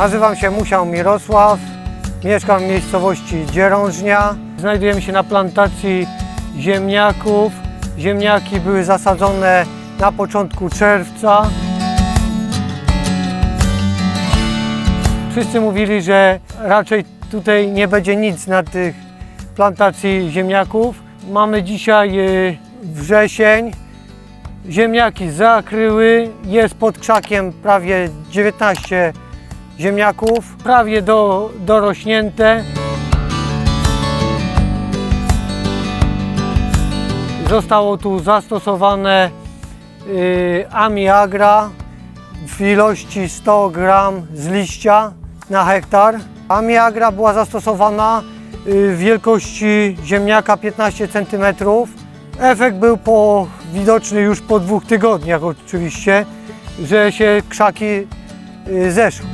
Nazywam się Musiał Mirosław, mieszkam w miejscowości Dzierążnia. Znajdujemy się na plantacji ziemniaków. Ziemniaki były zasadzone na początku czerwca. Wszyscy mówili, że raczej tutaj nie będzie nic na tych plantacji ziemniaków. Mamy dzisiaj y, wrzesień. Ziemniaki zakryły. Jest pod krzakiem prawie 19 ziemniaków, prawie do, dorośnięte. Zostało tu zastosowane y, Amiagra w ilości 100 gram z liścia na hektar. Amiagra była zastosowana y, w wielkości ziemniaka 15 cm. Efekt był po, widoczny już po dwóch tygodniach oczywiście, że się krzaki y, zeszły.